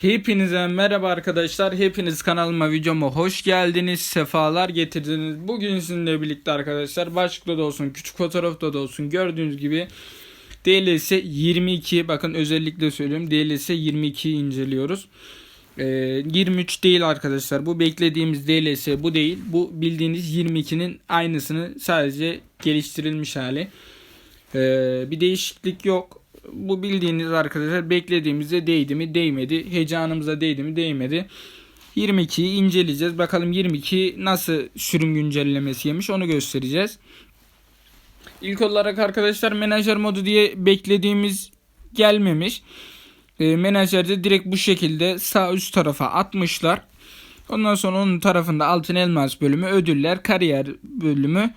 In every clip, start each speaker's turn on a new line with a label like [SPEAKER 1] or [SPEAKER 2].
[SPEAKER 1] Hepinize merhaba arkadaşlar. Hepiniz kanalıma videoma hoş geldiniz. Sefalar getirdiniz. Bugün sizinle birlikte arkadaşlar başlıkta da olsun küçük fotoğrafta da olsun gördüğünüz gibi DLS 22 bakın özellikle söylüyorum DLS 22 inceliyoruz. Ee, 23 değil arkadaşlar. Bu beklediğimiz DLS bu değil. Bu bildiğiniz 22'nin aynısını sadece geliştirilmiş hali. Ee, bir değişiklik yok. Bu bildiğiniz arkadaşlar beklediğimizde değdi mi değmedi. Heyecanımıza değdi mi değmedi. 22'yi inceleyeceğiz. Bakalım 22 nasıl sürüm güncellemesi yemiş onu göstereceğiz. İlk olarak arkadaşlar menajer modu diye beklediğimiz gelmemiş. E, menajerde direkt bu şekilde sağ üst tarafa atmışlar. Ondan sonra onun tarafında altın elmas bölümü, ödüller, kariyer bölümü,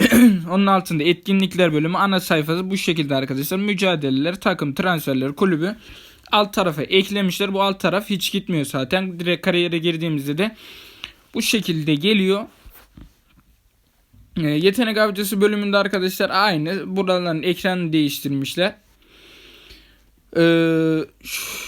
[SPEAKER 1] onun altında etkinlikler bölümü ana sayfası bu şekilde arkadaşlar. Mücadeleler, takım, transferler, kulübü alt tarafa eklemişler. Bu alt taraf hiç gitmiyor zaten. Direkt kariyere girdiğimizde de bu şekilde geliyor. E, yetenek avcısı bölümünde arkadaşlar aynı. Buraların ekranı değiştirmişler. Ee,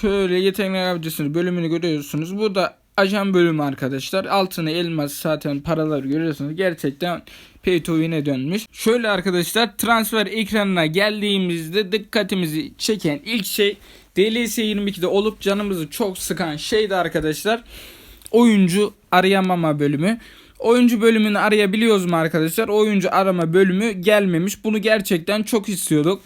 [SPEAKER 1] şöyle yetenek avcısının bölümünü görüyorsunuz. Bu da ajan bölümü arkadaşlar. Altını elmas zaten paraları görüyorsunuz. Gerçekten pay to win'e dönmüş. Şöyle arkadaşlar transfer ekranına geldiğimizde dikkatimizi çeken ilk şey DLS 22'de olup canımızı çok sıkan şeydi arkadaşlar. Oyuncu arayamama bölümü. Oyuncu bölümünü arayabiliyoruz mu arkadaşlar? Oyuncu arama bölümü gelmemiş. Bunu gerçekten çok istiyorduk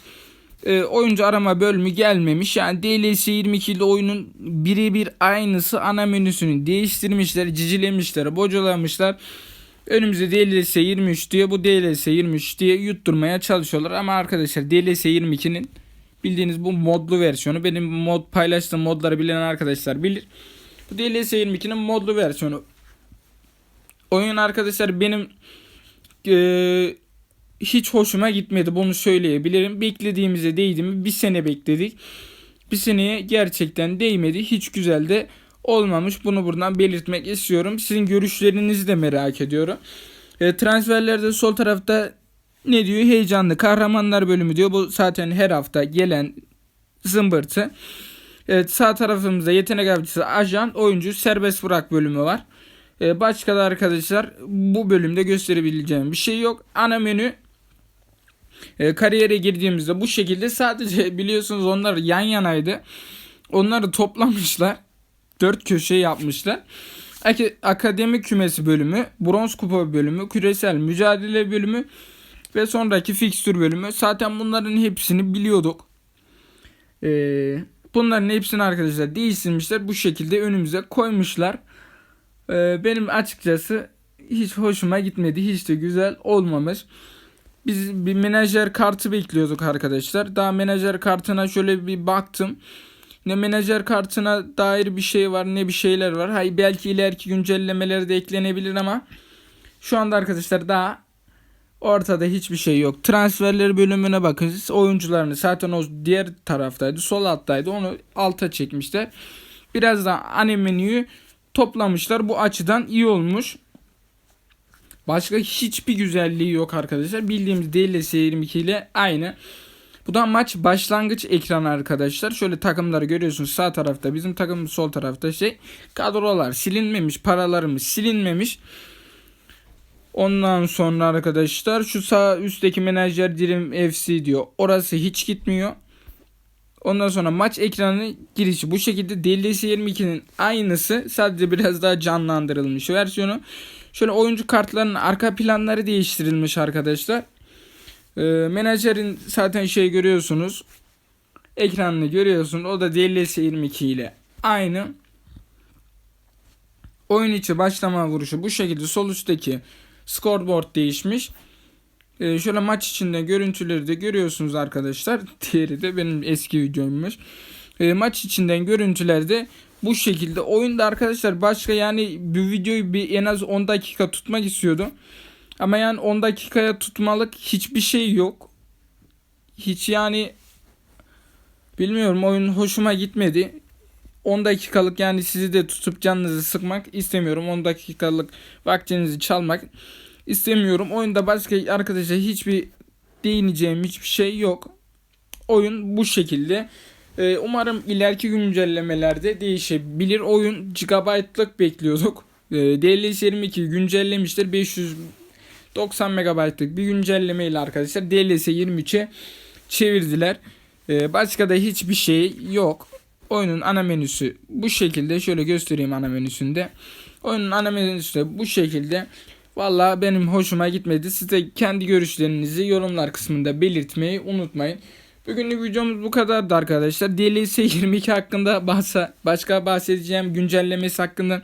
[SPEAKER 1] e, oyuncu arama bölümü gelmemiş. Yani DLS 22 ile oyunun birebir aynısı ana menüsünü değiştirmişler, cicilemişler, bocalamışlar. Önümüzde DLS 23 diye bu DLS 23 diye yutturmaya çalışıyorlar. Ama arkadaşlar DLS 22'nin bildiğiniz bu modlu versiyonu. Benim mod paylaştığım modları bilen arkadaşlar bilir. Bu DLS 22'nin modlu versiyonu. Oyun arkadaşlar benim eee hiç hoşuma gitmedi bunu söyleyebilirim. Beklediğimize değdi mi? Bir sene bekledik. Bir seneye gerçekten değmedi. Hiç güzel de olmamış. Bunu buradan belirtmek istiyorum. Sizin görüşlerinizi de merak ediyorum. E, transferlerde sol tarafta ne diyor? Heyecanlı kahramanlar bölümü diyor. Bu zaten her hafta gelen zımbırtı. Evet sağ tarafımızda yetenek avcısı ajan oyuncu serbest bırak bölümü var. Ee, başka da arkadaşlar bu bölümde gösterebileceğim bir şey yok. Ana menü e, kariyere girdiğimizde bu şekilde sadece biliyorsunuz onlar yan yanaydı. Onları toplamışlar. Dört köşe yapmışlar. Ak- Akademi kümesi bölümü, bronz kupa bölümü, küresel mücadele bölümü ve sonraki fikstür bölümü. Zaten bunların hepsini biliyorduk. Ee, bunların hepsini arkadaşlar değiştirmişler. Bu şekilde önümüze koymuşlar. Ee, benim açıkçası hiç hoşuma gitmedi. Hiç de güzel olmamış. Biz bir menajer kartı bekliyorduk arkadaşlar. Daha menajer kartına şöyle bir baktım. Ne menajer kartına dair bir şey var ne bir şeyler var. Hay belki ileriki güncellemeleri de eklenebilir ama şu anda arkadaşlar daha ortada hiçbir şey yok. Transferleri bölümüne bakın. Oyuncularını zaten o diğer taraftaydı. Sol alttaydı. Onu alta çekmişler. Biraz da ana menüyü toplamışlar. Bu açıdan iyi olmuş. Başka hiçbir güzelliği yok arkadaşlar. Bildiğimiz DLS 22 ile aynı. Bu da maç başlangıç ekranı arkadaşlar. Şöyle takımları görüyorsunuz sağ tarafta. Bizim takımımız sol tarafta şey. Kadrolar silinmemiş. Paralarımız silinmemiş. Ondan sonra arkadaşlar şu sağ üstteki menajer Dream FC diyor. Orası hiç gitmiyor. Ondan sonra maç ekranı girişi bu şekilde DLS 22'nin aynısı sadece biraz daha canlandırılmış versiyonu. Şöyle oyuncu kartlarının arka planları değiştirilmiş arkadaşlar. Ee, menajerin zaten şey görüyorsunuz. Ekranını görüyorsunuz. O da DLS 22 ile aynı. Oyun içi başlama vuruşu bu şekilde sol üstteki scoreboard değişmiş. Ee, şöyle maç içinde görüntüleri de görüyorsunuz arkadaşlar. Diğeri de benim eski videommuş. Ee, maç içinden görüntülerde bu şekilde. Oyunda arkadaşlar başka yani bu videoyu bir en az 10 dakika tutmak istiyordum. Ama yani 10 dakikaya tutmalık hiçbir şey yok. Hiç yani bilmiyorum oyun hoşuma gitmedi. 10 dakikalık yani sizi de tutup canınızı sıkmak istemiyorum. 10 dakikalık vaktinizi çalmak istemiyorum. Oyunda başka arkadaşlar hiçbir değineceğim hiçbir şey yok. Oyun bu şekilde. Ee, umarım ileriki güncellemelerde değişebilir. Oyun GB'lık bekliyorduk. Ee, DLS 22 güncellemiştir. 590 MB'lık bir güncelleme ile arkadaşlar DLS 23'e çevirdiler. Ee, başka da hiçbir şey yok. Oyunun ana menüsü bu şekilde. Şöyle göstereyim ana menüsünde. Oyunun ana menüsü de bu şekilde. Valla benim hoşuma gitmedi. Siz de kendi görüşlerinizi yorumlar kısmında belirtmeyi unutmayın. Bugünlük videomuz bu kadardı arkadaşlar. DLC 22 hakkında bahsa, başka bahsedeceğim güncellemesi hakkında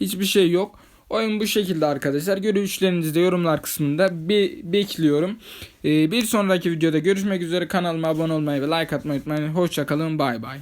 [SPEAKER 1] hiçbir şey yok. Oyun bu şekilde arkadaşlar. Görüşlerinizi de yorumlar kısmında be- bekliyorum. Ee, bir sonraki videoda görüşmek üzere. Kanalıma abone olmayı ve like atmayı unutmayın. Hoşçakalın. Bay bay.